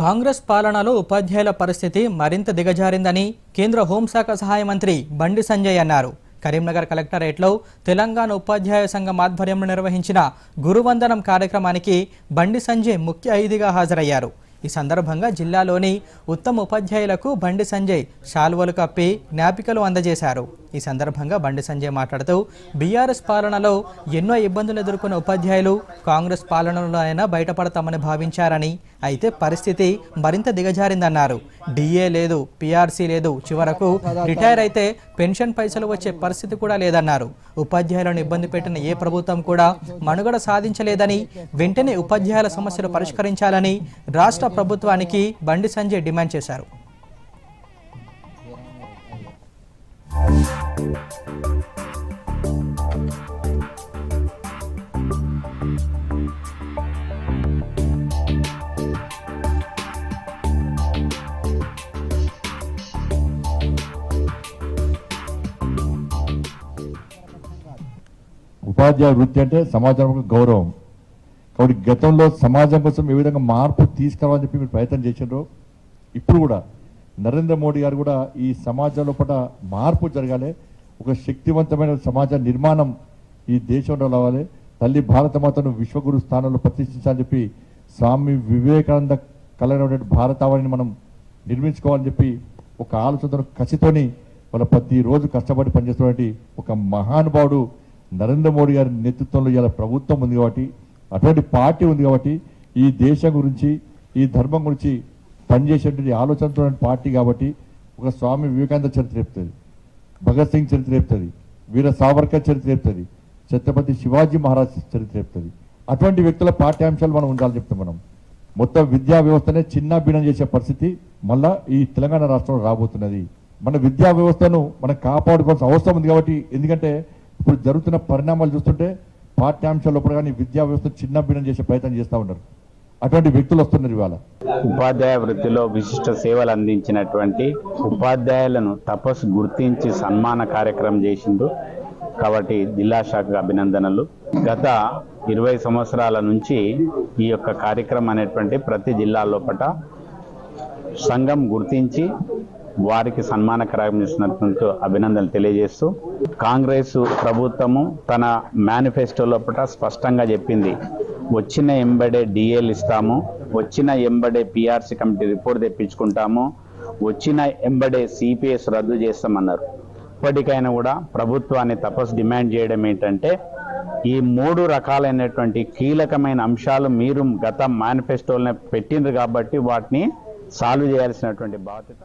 కాంగ్రెస్ పాలనలో ఉపాధ్యాయుల పరిస్థితి మరింత దిగజారిందని కేంద్ర హోంశాఖ సహాయ మంత్రి బండి సంజయ్ అన్నారు. కరీంనగర్ కలెక్టరేట్లో తెలంగాణ ఉపాధ్యాయ సంఘం ఆధ్వర్యంలో నిర్వహించిన గురువందనం కార్యక్రమానికి బండి సంజయ్ ముఖ్య అతిథిగా హాజరయ్యారు. ఈ సందర్భంగా జిల్లాలోని ఉత్తమ ఉపాధ్యాయులకు బండి సంజయ్ శాల్వలు కప్పి జ్ఞాపికలు అందజేశారు. ఈ సందర్భంగా బండి సంజయ్ మాట్లాడుతూ బీఆర్ఎస్ పాలనలో ఎన్నో ఇబ్బందులు ఎదుర్కొన్న ఉపాధ్యాయులు కాంగ్రెస్ పాలనలో అయినా బయటపడతామని భావించారని అయితే పరిస్థితి మరింత దిగజారిందన్నారు. డిఏ లేదు పీఆర్సీ లేదు చివరకు రిటైర్ అయితే పెన్షన్ పైసలు వచ్చే పరిస్థితి కూడా లేదన్నారు. ఉపాధ్యాయులను ఇబ్బంది పెట్టిన ఏ ప్రభుత్వం కూడా మనుగడ సాధించలేదని వెంటనే ఉపాధ్యాయుల సమస్యలు పరిష్కరించాలని రాష్ట్ర ప్రభుత్వానికి బండి సంజయ్ డిమాండ్ చేశారు. ఉపాధ్యాయ వృత్తి అంటే సమాజం గౌరవం. కాబట్టి గతంలో సమాజం కోసం ఏ విధంగా మార్పు తీసుకురావాలని చెప్పి మీరు ప్రయత్నం చేసినారు ఇప్పుడు కూడా నరేంద్ర మోడీ గారు కూడా ఈ సమాజంలో పట మార్పు జరగాలి ఒక శక్తివంతమైన సమాజ నిర్మాణం ఈ దేశంలో రావాలి తల్లి భారతమాతను విశ్వగురు స్థానంలో ప్రతిష్ఠించాలని చెప్పి స్వామి వివేకానంద కలైనటువంటి భారతావనిని మనం నిర్మించుకోవాలని చెప్పి ఒక ఆలోచనతో కసితోని వాళ్ళ ప్రతిరోజు కష్టపడి పనిచేస్తున్నటువంటి ఒక మహానుభావుడు నరేంద్ర మోడీ గారి నేతృత్వంలో ఇలా ప్రభుత్వం ఉంది కాబట్టి అటువంటి పార్టీ ఉంది కాబట్టి ఈ దేశం గురించి ఈ ధర్మం గురించి పనిచేసేటువంటి ఆలోచనతో పార్టీ కాబట్టి ఒక స్వామి వివేకానంద చరిత్ర చెప్తుంది. భగత్ సింగ్ చరిత్ర చెప్తుంది. వీర సావర్కర్ చరిత్ర చెప్తుంది. ఛత్రపతి శివాజీ మహారాజ్ చరిత్ర చెప్తుంది. అటువంటి వ్యక్తుల పాఠ్యాంశాలు మనం ఉండాలని చెప్తాం మనం. మొత్తం విద్యా వ్యవస్థనే చిన్న భిన్నం చేసే పరిస్థితి మళ్ళా ఈ తెలంగాణ రాష్ట్రంలో రాబోతున్నది. మన విద్యా వ్యవస్థను మనం కాపాడుకోవాల్సిన అవసరం ఉంది కాబట్టి ఎందుకంటే ఇప్పుడు జరుగుతున్న పరిణామాలు చూస్తుంటే పాఠ్యాంశాల లోపల కానీ విద్యా వ్యవస్థ చిన్న భిన్నం చేసే ప్రయత్నం చేస్తూ ఉన్నారు. అటువంటి వ్యక్తులు వస్తున్నారు ఇవాళ. ఉపాధ్యాయ వృత్తిలో విశిష్ట సేవలు అందించినటువంటి ఉపాధ్యాయులను తపస్సు గుర్తించి సన్మాన కార్యక్రమం చేసిండు కాబట్టి జిల్లా శాఖకు అభినందనలు. గత ఇరవై సంవత్సరాల నుంచి ఈ యొక్క కార్యక్రమం అనేటువంటి ప్రతి జిల్లా లోపల సంఘం గుర్తించి వారికి సన్మానకరం కార్యక్రమం అభినందనలు తెలియజేస్తూ కాంగ్రెస్ ప్రభుత్వము తన మేనిఫెస్టో లోపల స్పష్టంగా చెప్పింది. వచ్చిన ఎంబడే డిఏలు ఇస్తాము వచ్చిన ఎంబడే పిఆర్సీ కమిటీ రిపోర్ట్ తెప్పించుకుంటాము వచ్చిన ఎంబడే సిపిఎస్ రద్దు చేస్తామన్నారు. ఇప్పటికైనా కూడా ప్రభుత్వాన్ని తపస్సు డిమాండ్ చేయడం ఏంటంటే ఈ మూడు రకాలైనటువంటి కీలకమైన అంశాలు మీరు గత మేనిఫెస్టోలనే పెట్టిండ్రు కాబట్టి వాటిని సాల్వ్ చేయాల్సినటువంటి బాధ్యత